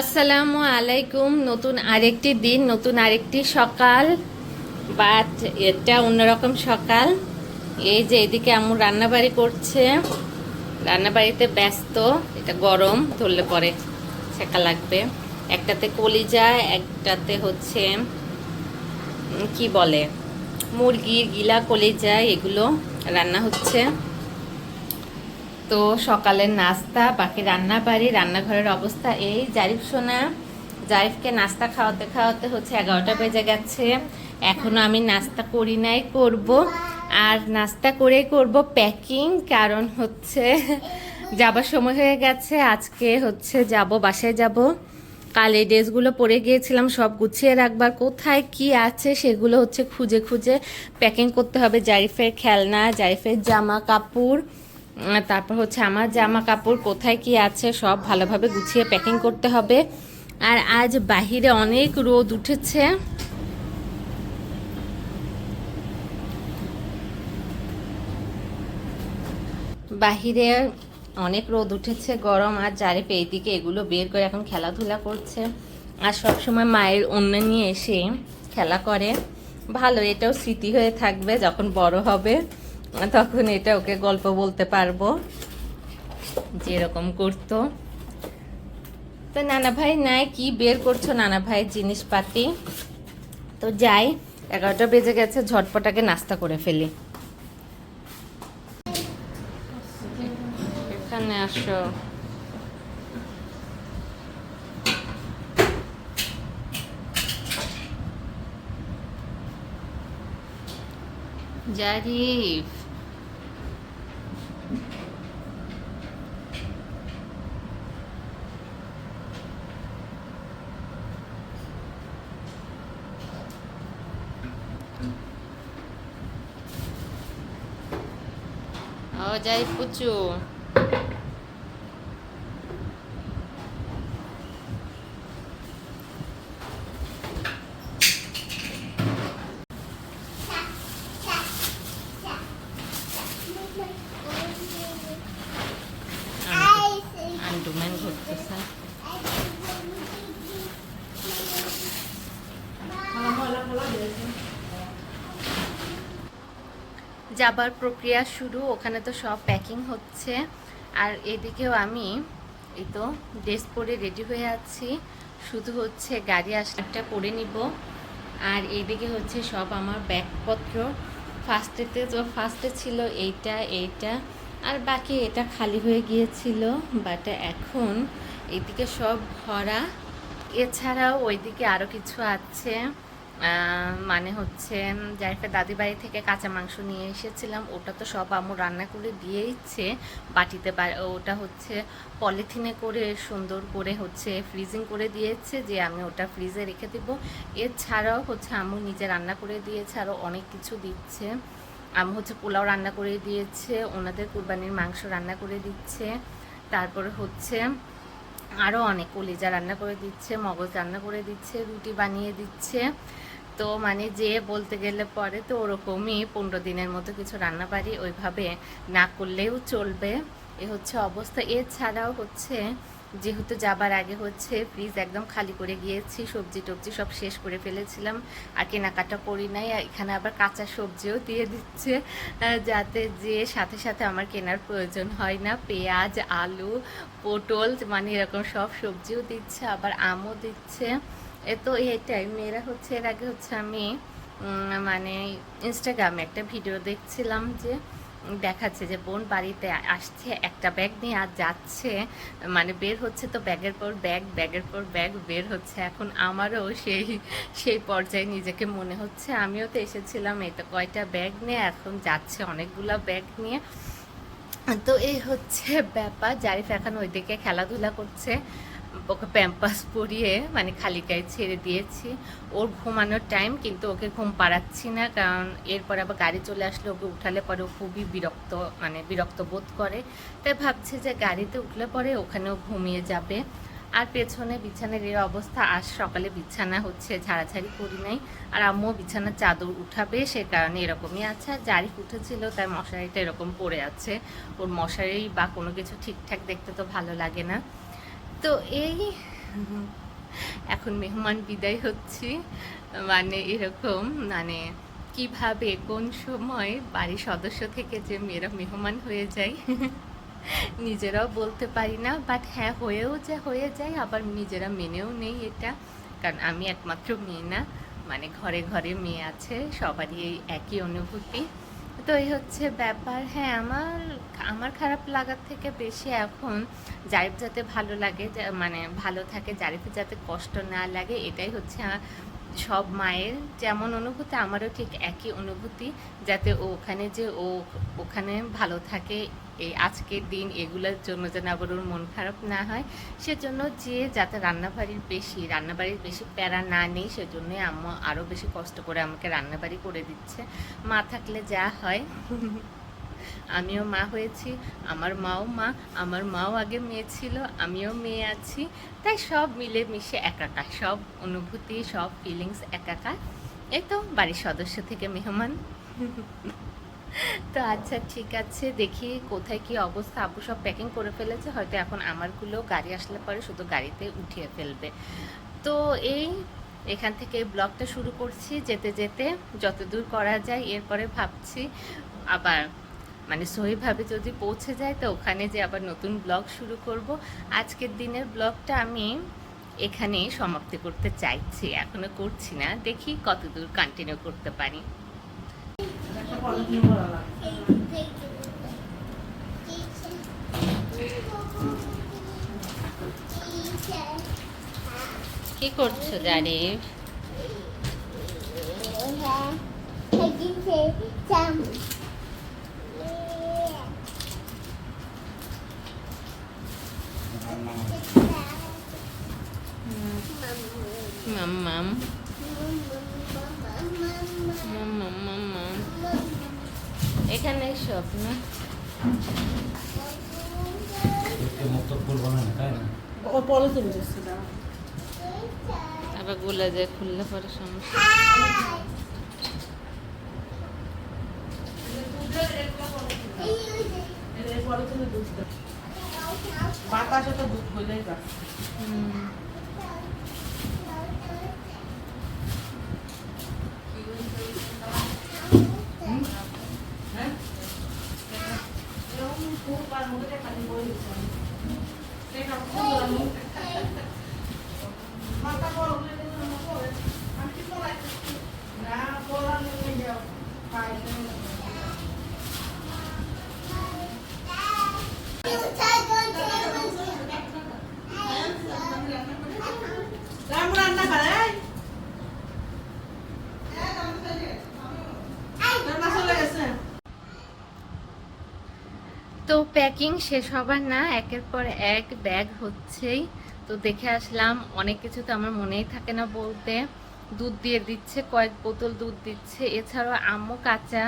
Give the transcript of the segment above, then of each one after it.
আসসালামু আলাইকুম। নতুন আরেকটি দিন, নতুন আরেকটি সকাল। বাট এটা অন্যরকম সকাল। এই যে এদিকে আমু রান্নাবাড়ি করছে। রান্নাবাড়িতে ব্যস্ত, এটা গরম, ধরলে পরে ছেঁকা লাগবে। একটাতে কলিজা, একটাতে হচ্ছে কি বলে? মুরগির গিলা, কলিজা, এগুলো রান্না হচ্ছে। তো সকালের নাস্তা, বাকি রান্না বাড়ি রান্নাঘরের অবস্থা এই। জারিফ সোনা, জারিফকে নাস্তা খাওয়াতে খাওয়াতে হচ্ছে এগারোটা বেজে গেছে। এখনও আমি নাস্তা করি নাই, করব। আর নাস্তা করে করব প্যাকিং কারণ হচ্ছে যাবার সময় হয়ে গেছে। আজকে হচ্ছে যাব, বাসায় যাব। কাল এই ড্রেসগুলো পরে গিয়েছিলাম, সব গুছিয়ে রাখবার। কোথায় কি আছে সেগুলো হচ্ছে খুঁজে খুঁজে প্যাকিং করতে হবে। জারিফের খেলনা, জারিফের জামা কাপড় তারপর হচ্ছে আমার জামা কাপড় কোথায় কি আছে সব ভালোভাবে গুছিয়ে প্যাকিং করতে হবে। আর আজ বাহিরে অনেক রোদ উঠেছে। বাহিরে অনেক রোদ উঠেছে, গরম, আর জারে পেয়ে দিকে এগুলো বের করে এখন খেলাধুলা করছে। আর সবসময় মায়ের অন্য নিয়ে এসে খেলা করে। ভালো, এটাও স্মৃতি হয়ে থাকবে যখন বড় হবে। তখন এটা ওকে গল্প বলতে পারব, যেরকম করতো। তো নানা ভাই নাই, কি বের করছ নানা ভাই জিনিসপাতি? তো যাই, এগারোটা বেজে গেছে ঝটপটাকে নাস্তা করে ফেলি। এখানে আসো। জারিফ। ও জারিফ পুচু আন্ডুম্যান ঘুরতেছে যাবার প্রক্রিয়া শুরু, ওখানে তো সব প্যাকিং হচ্ছে। আর এদিকেও আমি এই তো ড্রেস পরে রেডি হয়ে আছি। শুধু হচ্ছে গাড়ি আসলে একটা করে নিব। আর এইদিকে হচ্ছে সব আমার ব্যাগপত্র। ফার্স্টেতে তো ফার্স্টে ছিল এইটা এইটা। আর বাকি এটা খালি হয়ে গিয়েছিল। বাট এখন এদিকে সব ভরা। এছাড়াও ওইদিকে আরও কিছু আছে। মানে হচ্ছে জারিফের দাদি বাড়ি থেকে কাঁচা মাংস নিয়ে এসেছিলাম। ওটা তো সব আমু রান্না করে দিয়ে দিয়েইছে বাটিতে ওটা হচ্ছে পলিথিনে করে সুন্দর করে হচ্ছে ফ্রিজিং করে দিয়েছে যে আমি ওটা ফ্রিজে রেখে দিব। এছাড়াও হচ্ছে আমু নিজে রান্না করে দিয়েছে আরও অনেক কিছু দিচ্ছে। আমু হচ্ছে পোলাও রান্না করে দিয়েছে, ওনাদের কুরবানির মাংস রান্না করে দিচ্ছে। তারপরে হচ্ছে আরও অনেক কলিজা রান্না করে দিচ্ছে, মগজ রান্না করে দিচ্ছে, রুটি বানিয়ে দিচ্ছে। তো মানে যে বলতে গেলে পরে তো ওরকমই পনেরো দিনের মতো কিছু রান্না পারি ওইভাবে না করলেও চলবে। এ হচ্ছে অবস্থা। এছাড়াও হচ্ছে যেহেতু যাবার আগে হচ্ছে ফ্রিজ একদম খালি করে গিয়েছি, সবজি টবজি সব শেষ করে ফেলেছিলাম, আর কেনাকাটা করি নাই, আর এখানে আবার কাঁচা সবজিও দিয়ে দিচ্ছে যাতে যে সাথে সাথে আমার কেনার প্রয়োজন হয় না। পেঁয়াজ, আলু, পটল মানে এরকম সব সবজিও দিচ্ছে, আবার আমও দিচ্ছে। তো এটাই, মেয়েরা হচ্ছে, এর আগে হচ্ছে আমি মানে ইনস্টাগ্রামে একটা ভিডিও দেখছিলাম যে, দেখাচ্ছে যে বোন বাড়িতে আসছে, একটা ব্যাগ নিয়ে আর যাচ্ছে মানে বের হচ্ছে তো ব্যাগের পর ব্যাগ ব্যাগের পর ব্যাগ বের হচ্ছে। এখন আমারও সেই সেই পর্যায়ে নিজেকে মনে হচ্ছে। আমিও তো এসেছিলাম, এই তো কয়টা ব্যাগ নিয়ে, এখন যাচ্ছে অনেকগুলো ব্যাগ নিয়ে। তো এই হচ্ছে ব্যাপার। জারিফ এখন ওইদিকে খেলাধুলা করছে। ওকে প্যাম্পাস পরিয়ে মানে খালি গায়ে ছেড়ে দিয়েছি। ওর ঘুমানোর টাইম কিন্তু ওকে ঘুম পাড়াচ্ছি না, কারণ এরপর আবার গাড়ি চলে আসলে ওকে উঠালে পরে ও খুবই বিরক্ত মানে বিরক্ত বোধ করে। তাই ভাবছি যে গাড়িতে উঠলে পরে ওখানেও ঘুমিয়ে যাবে। আর পেছনে বিছানার এই অবস্থা, আজ সকালে বিছানা হচ্ছে, ঝাড়াঝাড়ি করি নাই। আর আম্মু বিছানার চাদর উঠাবে, সে কারণে এরকমই আছে। আর জারিফ উঠেছিল, তাই মশারিটা এরকম পড়ে আছে। ওর মশারি বা কোনো কিছু ঠিকঠাক দেখতে তো ভালো লাগে না। তো এই, এখন মেহমান বিদায় হচ্ছি। মানে এরকম মানে কীভাবে, কোন সময় বাড়ির সদস্য থেকে যে মেয়েরা মেহমান হয়ে যায়, নিজেরাও বলতে পারি না। বাট হ্যাঁ হয়েও যে হয়ে যায়, আবার নিজেরা মেনেও নেই এটা। কারণ আমি একমাত্র মেয়ে না মানে ঘরে ঘরে মেয়ে আছে, সবারই এই একই অনুভূতি। তো এই হচ্ছে ব্যাপার। হ্যাঁ আমার আমার খারাপ লাগার থেকে বেশি এখন জারিফ যাতে ভালো লাগে মানে ভালো থাকে, জারিফের যাতে কষ্ট না লাগে, এটাই হচ্ছে সব মায়ের যেমন অনুভূতি, আমারও ঠিক একই অনুভূতি। যাতে ও ওখানে যে ও ওখানে ভালো থাকে, এই আজকের দিন এগুলোর জন্য যেন আবার ওর মন খারাপ না হয়। সেজন্য যে যাতে রান্নাবাড়ির বেশি রান্নাবাড়ির বেশি প্যারা না নেই, সেজন্যই আম্মু আরও বেশি কষ্ট করে আমাকে রান্নাবাড়ি করে দিচ্ছে। মা থাকলে যা হয়। আমিও মা হয়েছি, আমার মাও মা, আমার মাও আগে মেয়ে ছিল, আমিও মেয়ে আছি। তাই সব মিলে মিশে একাকার, সব অনুভূতি, সব ফিলিংস একাকার। এই তো বাড়ির সদস্য থেকে মেহমান। তো আচ্ছা ঠিক আছে, দেখি কোথায় কি অবস্থা। আপু সব প্যাকিং করে ফেলেছে, হয়তো এখন আমারগুলো গাড়ি আসলে পরে শুধু গাড়িতে উঠিয়ে ফেলবে। তো এই, এখান থেকে ব্লগটা শুরু করছি, যেতে যেতে যতদূর করা যায়। এরপরে ভাবছি আবার মানে সহিভাবে যদি পৌঁছে যায়, তো ওখানে যে আবার নতুন ব্লগ শুরু করব। আজকের দিনের ব্লগটা আমি এখানে সমাপ্তি করতে চাইছি। এখনও করছি না। দেখি কতদূর কন্টিনিউ করতে পারি। কি করছ মাম্মাম মাম্মাম মাম্মাম এখানে সব না আবার গোলা যায় খুললে পরে সমস্যা এই পলিথিনে দুধ দেয় বাতাসে তো দুধ হইলেই যাচ্ছে হুম। হ্যাঁ এরকম খুব আর মুখে খালি বই দিচ্ছে সেটা খুব মাথা বড় হলে তো না পড়ে আমি কি পড়াই না পড়া নিয়ে যাও খাই রাম রান্না করে রান্না চলে গেছে তো প্যাকিং শেষ হবার না, একের পর এক ব্যাগ হচ্ছেই। তো দেখে আসলাম, অনেক কিছু তো আমার মনেই থাকে না বলতে। দুধ দিয়ে দিচ্ছে, কয়েক বোতল দুধ দিচ্ছে। এছাড়াও আম্মু কাঁচা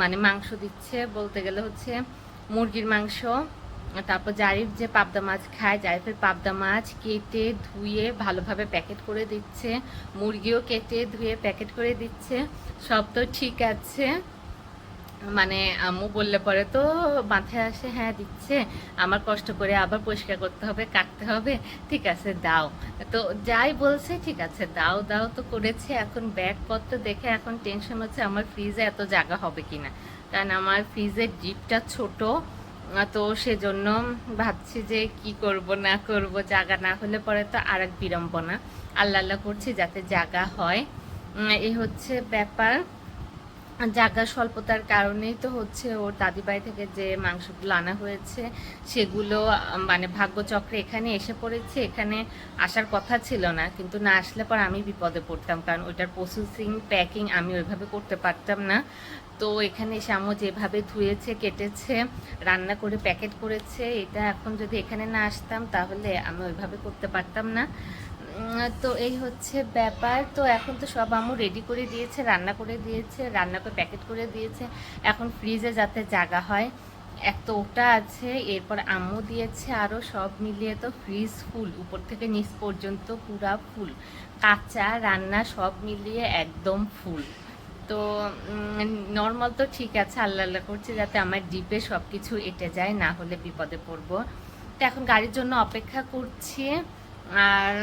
মানে মাংস দিচ্ছে, বলতে গেলে হচ্ছে মুরগির মাংস। তারপর জারিফ যে পাবদা মাছ খায়, জারিফের পাবদা মাছ কেটে ধুয়ে ভালোভাবে প্যাকেট করে দিচ্ছে। মুরগিও কেটে ধুয়ে প্যাকেট করে দিচ্ছে। সব তো ঠিক আছে। মানে আম্মু বললে পরে, তো মাথায় আসে হ্যাঁ দিচ্ছে, আমার কষ্ট করে আবার পরিষ্কার করতে হবে, কাটতে হবে, ঠিক আছে, দাও। তো যাই বলছে, ঠিক আছে, দাও দাও তো করেছে, এখন ব্যাগপত্র দেখে এখন টেনশন হচ্ছে আমার ফ্রিজে এত জায়গা হবে কিনা। কারণ আমার ফ্রিজের জিপটা ছোট, তো সেজন্য ভাবছি যে কি করব, না করব, জায়গা না হলে পরে তো আর এক বিড়ম্বনা। আল্লাহ আল্লাহ করছি যাতে জায়গা হয়। এই হচ্ছে ব্যাপার। জায়গা স্বল্পতার কারণেই তো হচ্ছে ওর দাদিবাড়ি থেকে যে মাংসগুলো আনা হয়েছে, সেগুলো মানে ভাগ্যচক্রে এখানে এসে পড়েছে, এখানে আসার কথা ছিল না। কিন্তু না আসলে পর আমি বিপদে পড়তাম, কারণ ওইটার প্রসেসিং প্যাকিং আমি ওইভাবে করতে পারতাম না। তো এখানে আম্মু যেভাবে ধুয়েছে, কেটেছে, রান্না করে প্যাকেট করেছে, এটা এখন যদি এখানে না আসতাম, তাহলে আমি ওইভাবে করতে পারতাম না। তো এই হচ্ছে ব্যাপার। তো এখন তো সব আমু রেডি করে দিয়েছে, রান্না করে দিয়েছে, রান্না করে প্যাকেট করে দিয়েছে। এখন ফ্রিজে যাতে জায়গা হয়। এক তো ওটা আছে, এরপর আম্মু দিয়েছে আরও সব মিলিয়ে তো ফ্রিজ ফুল উপর থেকে নিচ পর্যন্ত পুরা ফুল কাঁচা রান্না সব মিলিয়ে একদম ফুল তো নর্মাল তো ঠিক আছে, আল্লাহ আল্লাহ করছে যাতে আমার ডিপে সব কিছু এটে যায়, না হলে বিপদে পড়ব। তো এখন গাড়ির জন্য অপেক্ষা করছি। আর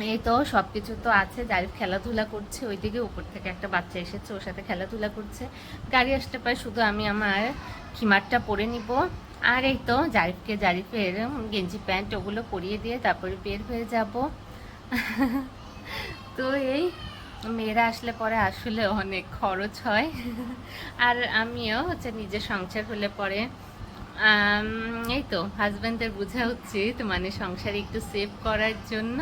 এই তো সব কিছু তো আছে, যাই খেলাধুলা করছে, ওইদিকে উপর থেকে একটা বাচ্চা এসেছে, ওর সাথে খেলাধুলা করছে। গাড়ি আসতে পারে, শুধু আমি আমার খিমারটা পরে নিব। আর এই তো জারিফকে জারিফের গেঞ্জি প্যান্ট ওগুলো পরিয়ে দিয়ে তারপরে বের হয়ে যাব। তো এই মেয়েরা আসলে পরে আসলে অনেক খরচ হয়। আর আমিও হচ্ছে নিজের সংসার হলে পরে এই তো হাজব্যান্ডের বোঝা উচিত মানে সংসারে একটু সেভ করার জন্য।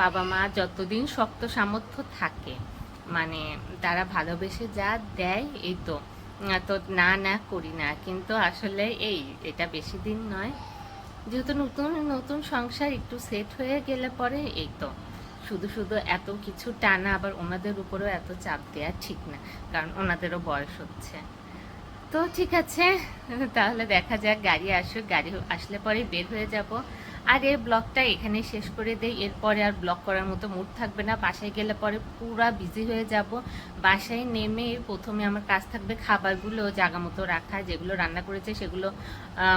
বাবা মা যতদিন শক্ত সামর্থ্য থাকে মানে তারা ভালোবেসে যা দেয় এই তো। তো না না করি না, কিন্তু আসলে এই, এটা বেশি দিন নয়। যেহেতু নতুন নতুন সংসার একটু সেট হয়ে গেলে পরে এই তো। শুধু শুধু এত কিছু টানা, আবার ওনাদের উপরেও এত চাপ দেওয়া ঠিক না, কারণ ওনাদেরও বয়স হচ্ছে। তো ঠিক আছে, তাহলে দেখা যাক, গাড়ি আসুক, গাড়ি আসলে পরে বের হয়ে যাব। আর এই ব্লগটা এখানে শেষ করে দেই। এরপরে আর ব্লগ করার মতো মুড থাকবে না। বাসায় গেলে পরে পুরা বিজি হয়ে যাব। বাসায় নেমে প্রথমে আমার কাজ থাকবে খাবারগুলো জায়গা মতো রাখা, যেগুলো রান্না করেছে সেগুলো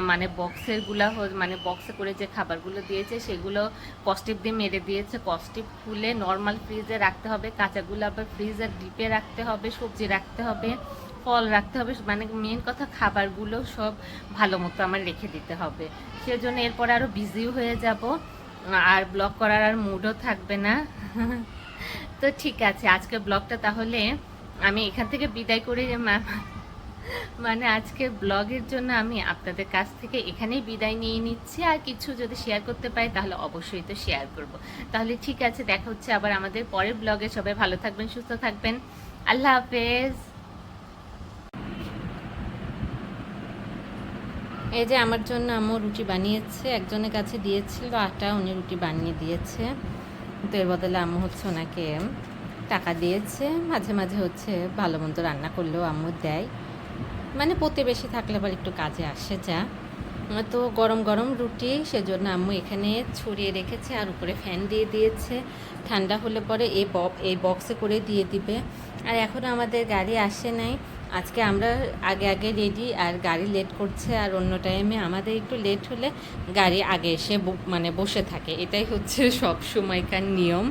মানে বক্সেরগুলা মানে বক্সে করে যে খাবারগুলো দিয়েছে সেগুলো কস্টিপ দিয়ে মেরে দিয়েছে। কস্টিপ খুলে নর্মাল ফ্রিজে রাখতে হবে। কাঁচাগুলো আবার ফ্রিজের ডিপে রাখতে হবে, সবজি রাখতে হবে। ফল রাখতে হবে মানে মেন কথা খাবারগুলো সব ভালো মতো আমার রেখে দিতে হবে। সেজন্য এরপরে আরও বিজিও হয়ে যাব। আর ব্লগ করার আর মুডও থাকবে না। তো ঠিক আছে, আজকে ব্লগটা তাহলে আমি এখান থেকে বিদায় করে মা- মানে আজকে ব্লগের জন্য আমি আপনাদের কাছ থেকে এখানেই বিদায় নিয়ে নিচ্ছি। আর কিছু যদি শেয়ার করতে পারি, তাহলে অবশ্যই তো শেয়ার করব। তাহলে ঠিক আছে, দেখা হচ্ছে আবার আমাদের পরের ব্লগে সবাই ভালো থাকবেন, সুস্থ থাকবেন। আল্লাহ হাফেজ। এই যে আমার জন্য আম্মু রুটি বানিয়েছে, একজনের কাছে দিয়েছিল আটা উনি রুটি বানিয়ে দিয়েছে। তো এর বদলে আম্মু হচ্ছে ওনাকে টাকা দিয়েছে। মাঝে মাঝে হচ্ছে ভালো মন্দ রান্না করলেও আম্মু দেয়। মানে প্রতিবেশী থাকলে আবার একটু কাজে আসে যা। তো গরম গরম রুটি, সেজন্য আম্মু এখানে ছড়িয়ে রেখেছে আর উপরে ফ্যান দিয়ে দিয়েছে। ঠান্ডা হলে পরে এই এই বক্সে করে দিয়ে দিবে। আর এখনও আমাদের গাড়ি আসে নাই। আজকে আমরা আগে আগে রেডি আর গাড়ি লেট করছে আর অন্য টাইমে আমাদের একটু লেট হলে গাড়ি আগে এসে মানে বসে থাকে। এটাই হচ্ছে সব সময়কার নিয়ম।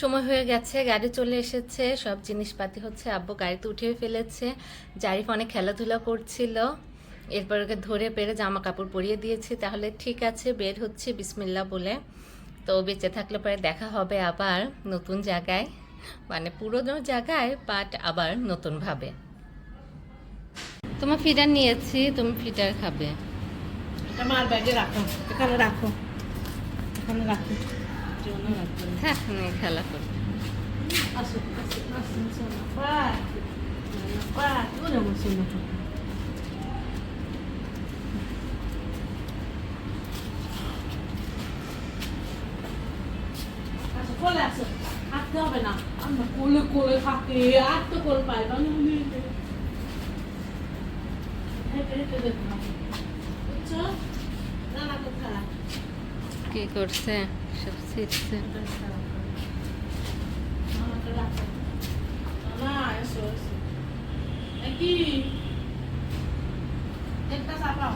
সময় হয়ে গেছে, গাড়ি চলে এসেছে, সব জিনিসপাতি হচ্ছে আব্বু গাড়িতে উঠিয়ে ফেলেছে। জারিফ অনেক খেলাধুলা করছিল। এরপর ওকে ধরে পেরে জামা কাপড় পরিয়ে দিয়েছি। তাহলে ঠিক আছে, বের হচ্ছে বিসমিল্লা বলে। তো বেঁচে থাকলে পরে দেখা হবে আবার নতুন জায়গায় মানে পুরোনো জায়গায় বাট আবার নতুনভাবে তোমার ফিডার নিয়েছি তুমি ফিডার খাবে এটা মার ব্যাগে রাখো এখানে রাখো এখানে রাখো হ্যাঁ খেলা করবে আসো আসো আসো শোনো বাই বাই ওরে আমার শোনো আসো কোলে আসো হাঁটতে হবে না। আমরা কোলে কোলে থাকি আর তো কোল পাই কোথায়? কি করছে? সব ছিটছে। কি একটা চাপাও।